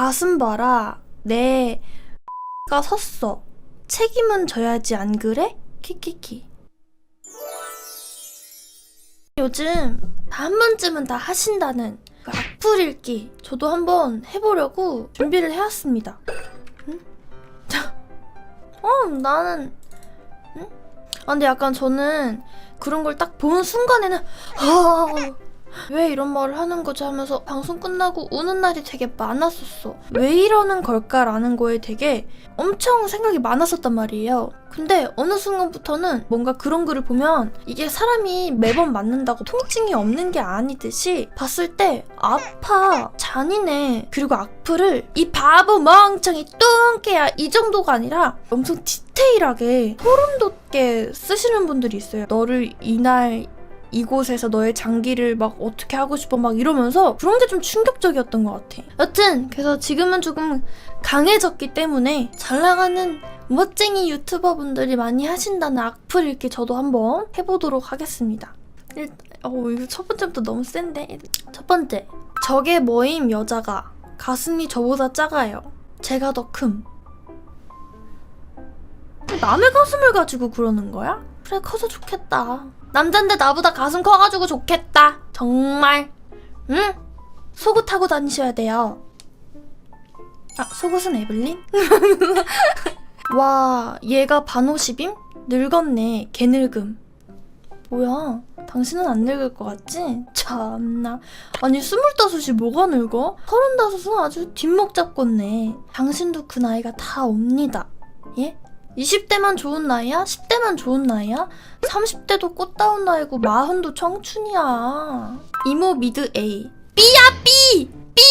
가슴 봐라. 내 가 섰어. 책임은 져야지 안 그래? 키키키. 요즘 다 한 번쯤은 다 하신다는 그 악플 읽기 저도 한번 해보려고 준비를 해왔습니다. 응? 자, 어 나는 응? 아 근데 약간 저는 그런 걸 딱 보는 순간에는 아, 왜 이런 말을 하는 거지 하면서 방송 끝나고 우는 날이 되게 많았었어. 왜 이러는 걸까라는 거에 되게 엄청 생각이 많았었단 말이에요. 근데 어느 순간부터는 뭔가 그런 글을 보면 이게 사람이 매번 맞는다고 통증이 없는 게 아니듯이 봤을 때 아파, 잔인해, 그리고 악플을 이 바보 멍청이 뚱개야 이 정도가 아니라 엄청 디테일하게 소름 돋게 쓰시는 분들이 있어요. 너를 이날 이곳에서 너의 장기를 막 어떻게 하고 싶어 막 이러면서 그런 게 좀 충격적이었던 것 같아. 여튼 그래서 지금은 조금 강해졌기 때문에 잘 나가는 멋쟁이 유튜버 분들이 많이 하신다는 악플 읽기 저도 한번 해보도록 하겠습니다. 일, 어 이거 첫 번째부터 너무 센데 첫 번째 적의 모임 여자가 가슴이 저보다 작아요. 제가 더 큼. 남의 가슴을 가지고 그러는 거야? 그래 커서 좋겠다. 남잔데 나보다 가슴 커가지고 좋겠다. 정말. 응? 속옷 타고 다니셔야 돼요. 아, 속옷은 에블린? 와, 얘가 반오십임? 늙었네. 개늙음. 뭐야? 당신은 안 늙을 것 같지? 참나. 아니, 스물다섯이 뭐가 늙어? 서른다섯은 아주 뒷목 잡겠네. 당신도 그 나이가 다 옵니다. 예? 20대만 좋은 나이야? 10대만 좋은 나이야? 30대도 꽃다운 나이고 마흔도 청춘이야. 이모 미드 A. B야 B! B!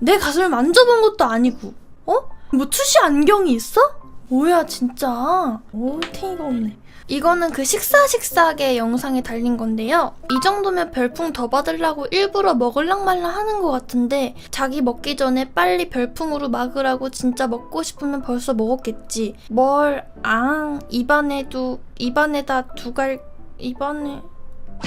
내 가슴을 만져본 것도 아니고. 어? 뭐 투시 안경이 있어? 뭐야 진짜. 오 탱이가 없네. 이거는 그 식사 식사계 영상에 달린 건데요. 이 정도면 별풍 더 받으려고 일부러 먹을랑 말랑 하는 것 같은데 자기 먹기 전에 빨리 별풍으로 막으라고 진짜 먹고 싶으면 벌써 먹었겠지. 뭘, 앙, 입안에도, 입안에다 두갈, 입안에,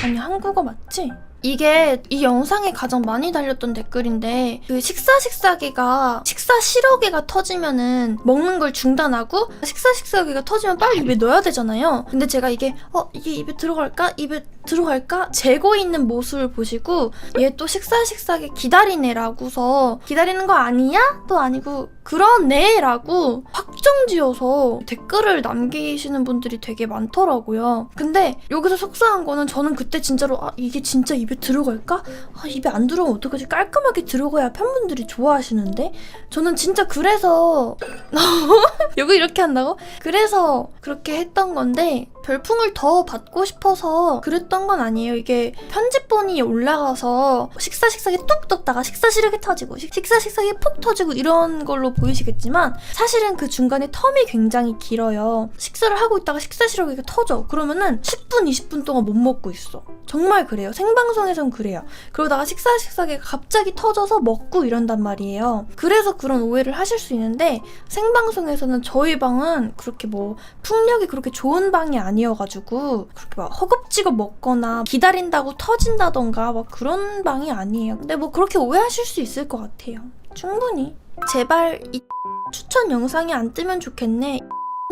아니 한국어 맞지? 이게 이 영상에 가장 많이 달렸던 댓글인데 그 식사 식사기가 식사 실어기가 터지면은 먹는 걸 중단하고 식사 식사기가 터지면 빨리 입에 넣어야 되잖아요. 근데 제가 이게 어 이게 입에 들어갈까 입에 들어갈까 재고 있는 모습을 보시고 얘 또 식사 식사기 기다리네라고서 기다리는 거 아니야? 또 아니고 그러네라고 확정지어서 댓글을 남기시는 분들이 되게 많더라고요. 근데 여기서 속상한 거는 저는 그때 진짜로 아 이게 진짜 입에 들어갈까? 아 입에 안 들어오면 어떡하지? 깔끔하게 들어가야 팬분들이 좋아하시는데 저는 진짜 그래서 여기 이렇게 한다고? 그래서 그렇게 했던 건데 별풍을 더 받고 싶어서 그랬던 건 아니에요. 이게 편집본이 올라가서 식사 식사기 뚝 떴다가 식사 시력이 터지고 식- 식사 식사기 푹 터지고 이런 걸로 보이시겠지만 사실은 그 중간에 텀이 굉장히 길어요. 식사를 하고 있다가 식사 시력이 터져. 그러면은 10분 20분 동안 못 먹고 있어. 정말 그래요. 생방송에선 그래요. 그러다가 식사 식사기가 갑자기 터져서 먹고 이런단 말이에요. 그래서 그런 오해를 하실 수 있는데 생방송에서는 저희 방은 그렇게 뭐 풍력이 그렇게 좋은 방이 아니어가지고 그렇게 막 허겁지겁 먹 거나 기다린다고 터진다던가 막 그런 방이 아니에요. 근데 뭐 그렇게 오해하실 수 있을 것 같아요. 충분히. 제발 이 추천 영상이 안 뜨면 좋겠네.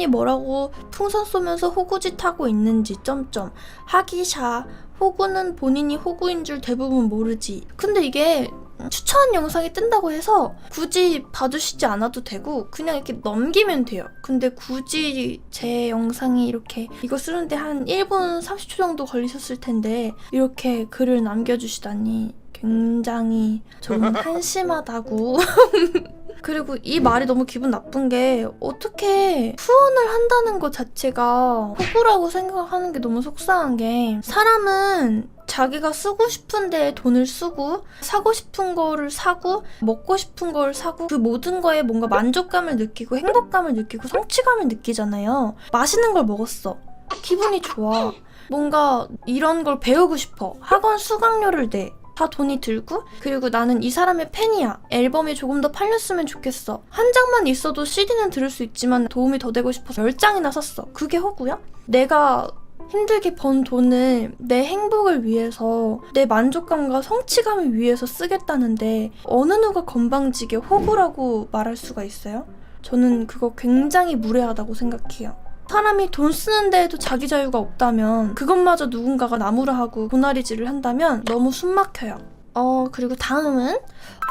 이 뭐라고 풍선 쏘면서 호구짓 하고 있는지 점점 하기샤 호구는 본인이 호구인 줄 대부분 모르지. 근데 이게 추천 영상이 뜬다고 해서 굳이 봐주시지 않아도 되고 그냥 이렇게 넘기면 돼요. 근데 굳이 제 영상이 이렇게 이거 쓰는데 한 1분 30초 정도 걸리셨을 텐데 이렇게 글을 남겨주시다니 굉장히 좀 한심하다고. 그리고 이 말이 너무 기분 나쁜 게 어떻게 후원을 한다는 것 자체가 호구라고 생각하는 게 너무 속상한 게 사람은 자기가 쓰고 싶은데 돈을 쓰고 사고 싶은 거를 사고 먹고 싶은 걸 사고 그 모든 거에 뭔가 만족감을 느끼고 행복감을 느끼고 성취감을 느끼잖아요. 맛있는 걸 먹었어. 기분이 좋아. 뭔가 이런 걸 배우고 싶어. 학원 수강료를 내. 다 돈이 들고 그리고 나는 이 사람의 팬이야. 앨범이 조금 더 팔렸으면 좋겠어. 한 장만 있어도 CD는 들을 수 있지만 도움이 더 되고 싶어서 열 장이나 샀어. 그게 호구야? 내가 힘들게 번 돈을 내 행복을 위해서 내 만족감과 성취감을 위해서 쓰겠다는데 어느 누가 건방지게 호구라고 말할 수가 있어요? 저는 그거 굉장히 무례하다고 생각해요. 사람이 돈 쓰는 데에도 자기 자유가 없다면 그것마저 누군가가 나무라 하고 고나리질을 한다면 너무 숨막혀요. 어 그리고 다음은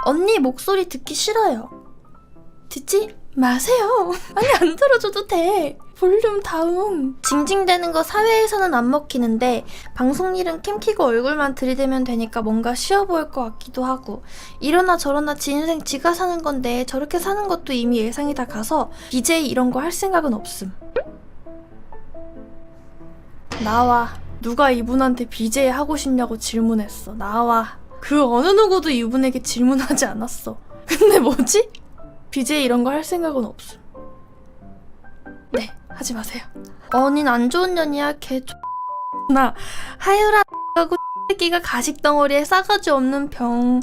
언니 목소리 듣기 싫어요. 듣지 마세요. 아니 안 들어줘도 돼. 볼륨 다음. 징징대는 거 사회에서는 안 먹히는데 방송 일은 캠 키고 얼굴만 들이대면 되니까 뭔가 쉬워 보일 것 같기도 하고 이러나 저러나 지 인생 지가 사는 건데 저렇게 사는 것도 이미 예상이 다 가서 BJ 이런 거 할 생각은 없음. 나와. 누가 이분한테 BJ 하고 싶냐고 질문했어. 나와. 그 어느 누구도 이분에게 질문하지 않았어. 근데 뭐지? BJ 이런 거 할 생각은 없음. 네, 하지 마세요. 언닌 안 좋은 년이야, 개 나. 하유라 하고 새끼가 가식 덩어리에 싸가지 없는 병.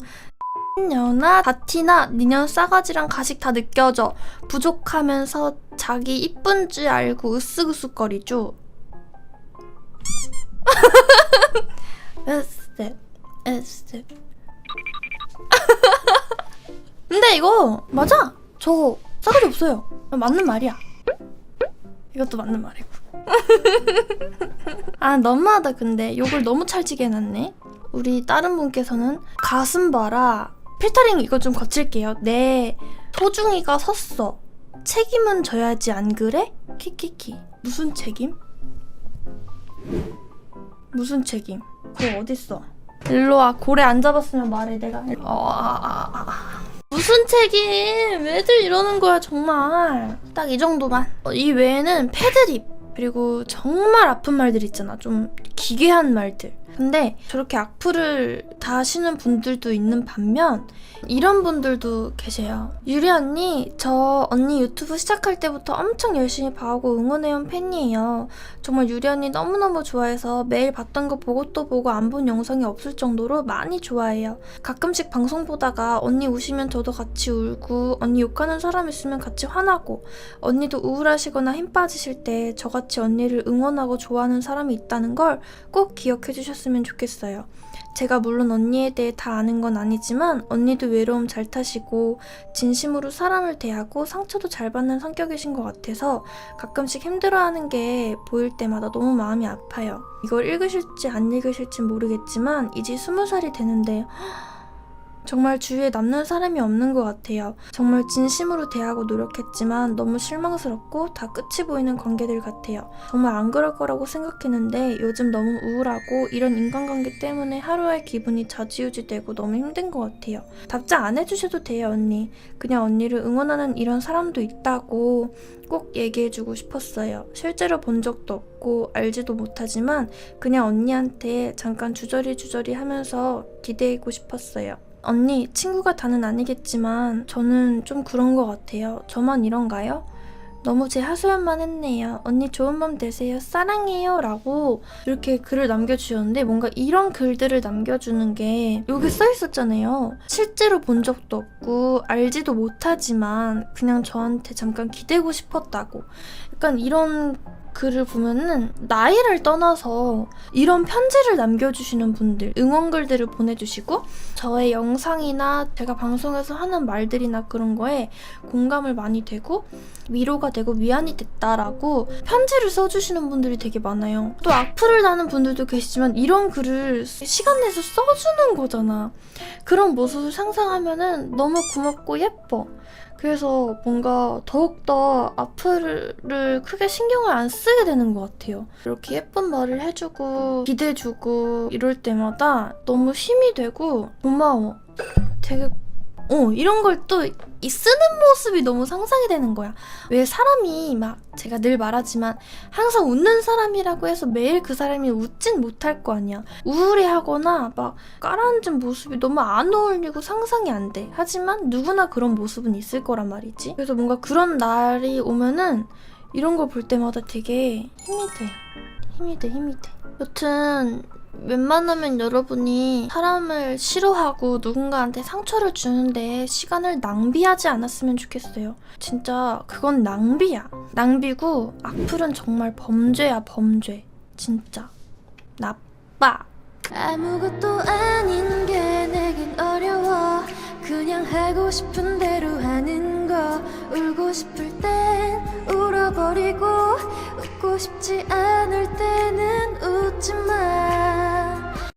년아 다티나 니년 싸가지랑 가식 다 느껴져 부족하면서 자기 이쁜 줄 알고 으쓱으쓱거리죠 으쓱 으쓱 근데 이거 맞아 저 싸가지 없어요 맞는 말이야 이것도 맞는 말이고 아 너무하다 근데 욕을 너무 찰지게 해놨네 우리 다른 분께서는 가슴 봐라 필터링 이거 좀 거칠게요 내 소중이가 섰어 책임은 져야지 안 그래? 키키키 무슨 책임? 무슨 책임? 그거 어딨어? 일로 와 고래 안 잡았으면 말해 내가 어. 무슨 책임? 왜들 이러는 거야 정말? 딱 이 정도만. 어, 이 외에는 패드립. 그리고 정말 아픈 말들 있잖아. 좀 기괴한 말들 근데 저렇게 악플을 다시는 분들도 있는 반면 이런 분들도 계세요. 유리 언니, 저 언니 유튜브 시작할 때부터 엄청 열심히 봐오고 응원해온 팬이에요. 정말 유리 언니 너무너무 좋아해서 매일 봤던 거 보고 또 보고 안 본 영상이 없을 정도로 많이 좋아해요. 가끔씩 방송 보다가 언니 우시면 저도 같이 울고 언니 욕하는 사람 있으면 같이 화나고 언니도 우울하시거나 힘 빠지실 때 저같이 언니를 응원하고 좋아하는 사람이 있다는 걸 꼭 기억해 주셨으면 좋겠어요. 제가 물론 언니에 대해 다 아는 건 아니지만 언니도 외로움 잘 타시고 진심으로 사람을 대하고 상처도 잘 받는 성격이신 것 같아서 가끔씩 힘들어하는 게 보일 때마다 너무 마음이 아파요. 이걸 읽으실지 안 읽으실지 모르겠지만 이제 스무 살이 되는데 정말 주위에 남는 사람이 없는 것 같아요. 정말 진심으로 대하고 노력했지만 너무 실망스럽고 다 끝이 보이는 관계들 같아요. 정말 안 그럴 거라고 생각했는데 요즘 너무 우울하고 이런 인간관계 때문에 하루의 기분이 좌지우지 되고 너무 힘든 것 같아요. 답장 안 해주셔도 돼요, 언니. 그냥 언니를 응원하는 이런 사람도 있다고 꼭 얘기해주고 싶었어요. 실제로 본 적도 없고 알지도 못하지만 그냥 언니한테 잠깐 주저리 주저리 하면서 기대고 싶었어요. 언니, 친구가 다는 아니겠지만 저는 좀 그런 것 같아요. 저만 이런가요? 너무 제 하소연만 했네요. 언니 좋은 밤 되세요. 사랑해요. 라고 이렇게 글을 남겨주셨는데 뭔가 이런 글들을 남겨주는 게 여기 써 있었잖아요. 실제로 본 적도 없고 알지도 못하지만 그냥 저한테 잠깐 기대고 싶었다고. 약간 이런 글을 보면은 나이를 떠나서 이런 편지를 남겨주시는 분들 응원글들을 보내주시고 저의 영상이나 제가 방송에서 하는 말들이나 그런 거에 공감을 많이 되고 위로가 되고 위안이 됐다라고 편지를 써주시는 분들이 되게 많아요. 또 악플을 다는 분들도 계시지만 이런 글을 시간 내서 써주는 거잖아. 그런 모습을 상상하면은 너무 고맙고 예뻐. 그래서 뭔가 더욱더 악플을 크게 신경을 안 쓰게 되는 것 같아요. 이렇게 예쁜 말을 해주고 기대주고 이럴 때마다 너무 힘이 되고 고마워. 되게 어 이런 걸 또 쓰는 모습이 너무 상상이 되는 거야. 왜 사람이 막 제가 늘 말하지만 항상 웃는 사람이라고 해서 매일 그 사람이 웃진 못할 거 아니야. 우울해하거나 막 깔아앉은 모습이 너무 안 어울리고 상상이 안 돼. 하지만 누구나 그런 모습은 있을 거란 말이지. 그래서 뭔가 그런 날이 오면은 이런 걸 볼 때마다 되게 힘이 돼. 힘이 돼, 힘이 돼. 여튼 웬만하면 여러분이 사람을 싫어하고 누군가한테 상처를 주는데 시간을 낭비하지 않았으면 좋겠어요. 진짜 그건 낭비야. 낭비고 악플은 정말 범죄야 범죄. 진짜 나빠. 아무것도 아닌 게 내겐 어려워 그냥 하고 싶은 대로 하는 거 울고 싶을 땐 울어버리고 웃고 싶지 않을 때는 웃지 마